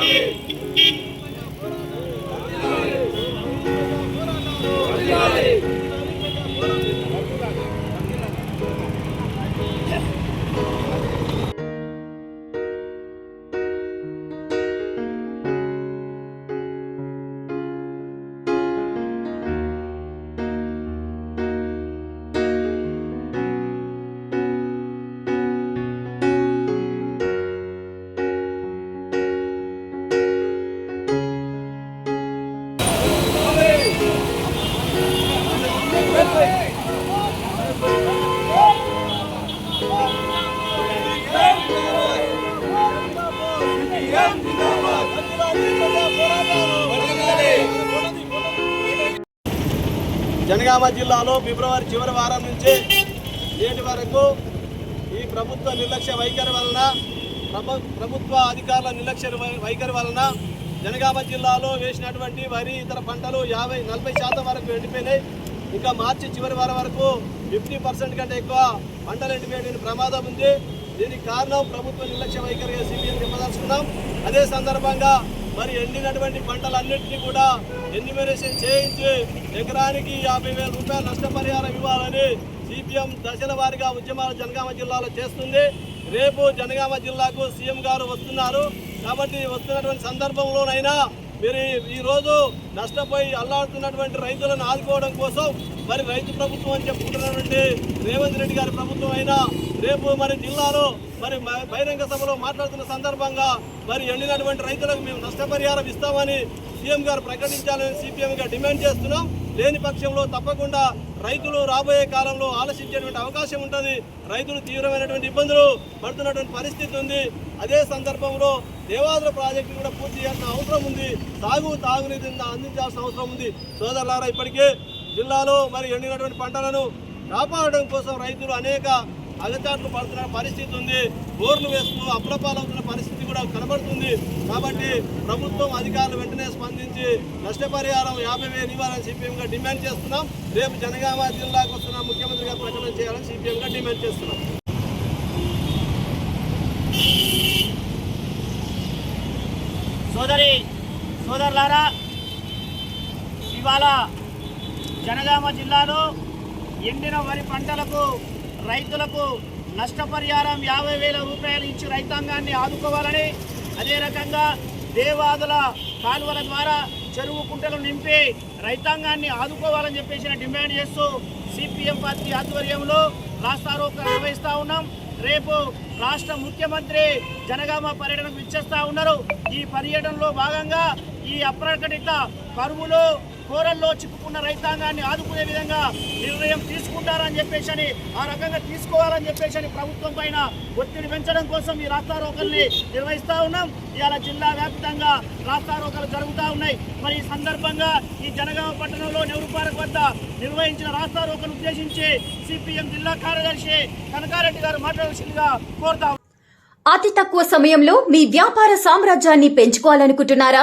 Yeah. Janagama జిల్లాలో ఫిబ్రవరి చివరి వారం నుంచి నేటి వరకు ఈ ప్రభుత్వ నిర్లక్ష్య వైఖరి వలన ప్రభుత్వ అధికారుల నిర్లక్ష్య వై- వైఖరి వలన జనగామ జిల్లాలో వేసినటువంటి వరి ఇతర పంటలు యాభై నలభై శాతం వరకు ఎండిపోయినాయి. ఇంకా మార్చి చివరి వారం వరకు ఫిఫ్టీ పర్సెంట్ కంటే ఎక్కువ పంటలు ఎండిపోయే ప్రమాదం ఉంది. దీనికి కారణం ప్రభుత్వ నిర్లక్ష్య వైఖరిగా సిపిఎం చెప్పదలుచుకున్నాం. అదే సందర్భంగా మరి ఎండినటువంటి పంటలన్నింటినీ కూడా ఎన్యూమరేషన్ చేయించి ఎకరానికి యాభై వేల రూపాయల నష్టపరిహారం ఇవ్వాలని సిపిఎం దశల వారీగా ఉద్యమాలు జనగామ జిల్లాలో చేస్తుంది. రేపు జనగామ జిల్లాకు సీఎం గారు వస్తున్నారు. కాబట్టి వస్తున్నటువంటి సందర్భంలోనైనా మీరు ఈరోజు నష్టపోయి అల్లాడుతున్నటువంటి రైతులను ఆదుకోవడం కోసం మరి రైతు ప్రభుత్వం అని చెప్పుకుంటున్నటువంటి రేవంత్ రెడ్డి గారి ప్రభుత్వం అయినా రేపు మరి జిల్లాలో మరి బహిరంగ సభలో మాట్లాడుతున్న సందర్భంగా మరి ఎండినటువంటి రైతులకు మేము నష్టపరిహారం ఇస్తామని సీఎం గారు ప్రకటించాలని సిపిఎంగా డిమాండ్ చేస్తున్నాం. లేని పక్షంలో తప్పకుండా రైతులు రాబోయే కాలంలో ఆలోచించేటువంటి అవకాశం ఉంటుంది. రైతులు తీవ్రమైనటువంటి ఇబ్బందులు పడుతున్నటువంటి పరిస్థితి ఉంది. అదే సందర్భంలో దేవాదుల ప్రాజెక్టు కూడా పూర్తి చేయాల్సిన అవసరం ఉంది. సాగు తాగునీటిని అందించాల్సిన అవసరం ఉంది. సోదరులారా ఇప్పటికే జిల్లాలో మరి ఎండినటువంటి పంటలను కాపాడడం కోసం రైతులు అనేక అగచాట్లు పడుతున్న పరిస్థితి ఉంది. బోర్లు వేస్తూ అప్రపాలవుతున్న పరిస్థితి కూడా కనబడుతుంది. కాబట్టి ప్రభుత్వం అధికారులు వెంటనే స్పందించి నష్టపరిహారం యాభై వేలు ఇవ్వాలని సిపిఎంగా డిమాండ్ చేస్తున్నాం. రేపు జనగామ జిల్లాకు వస్తున్న ముఖ్యమంత్రిగా ప్రకటన చేయాలని సిపిఎంగా డిమాండ్ చేస్తున్నాం సోదరి సోదరులారా ఇవాళ జనగామ జిల్లాలో ఎండిన వరి పంటలకు రైతులకు నష్టపరిహారం యాభై వేల రూపాయలు ఇచ్చి రైతాంగాన్ని ఆదుకోవాలని అదే రకంగా దేవాదుల కాలువల ద్వారా చెరువు కుంటలు నింపి రైతాంగాన్ని ఆదుకోవాలని చెప్పేసి డిమాండ్ చేస్తూ సిపిఎం పార్టీ ఆధ్వర్యంలో రాస్తారోకో నిర్వహిస్తూ ఉన్నాం. రేపు రాష్ట్ర ముఖ్యమంత్రి జనగామ పర్యటనకు ఇచ్చేస్తా ఉన్నారు. ఈ పర్యటనలో భాగంగా ఈ అప్రకటిత కరువులో కోరల్లో చిక్కుకున్న రైతాంగాన్ని ఆదుకునే విధంగా నిర్ణయం తీసుకుంటారని చెప్పేసి అని ఆ రకంగా తీసుకోవాలని చెప్పేసి అని ప్రభుత్వం పైన ఒత్తిడి పెంచడం కోసం ఈ రాస్తారోకల్ని నిర్వహిస్తూ ఉన్నాం. ఇవాళ జిల్లా వ్యాప్తంగా రాస్తారోకలు జరుగుతూ ఉన్నాయి. మరి ఈ సందర్భంగా ఈ జనగామ పట్టణంలో నెహ్రూ పార్క్ వద్ద నిర్వహించిన రాస్తారోకలు ఉద్దేశించి సిపిఎం జిల్లా కార్యదర్శి కనకారెడ్డి గారు మాట్లాడాల్సిందిగా కోరుతా అతి తక్కువ సమయంలో మీ వ్యాపార సామ్రాజ్యాన్ని పెంచుకోవాలనుకుంటున్నారా?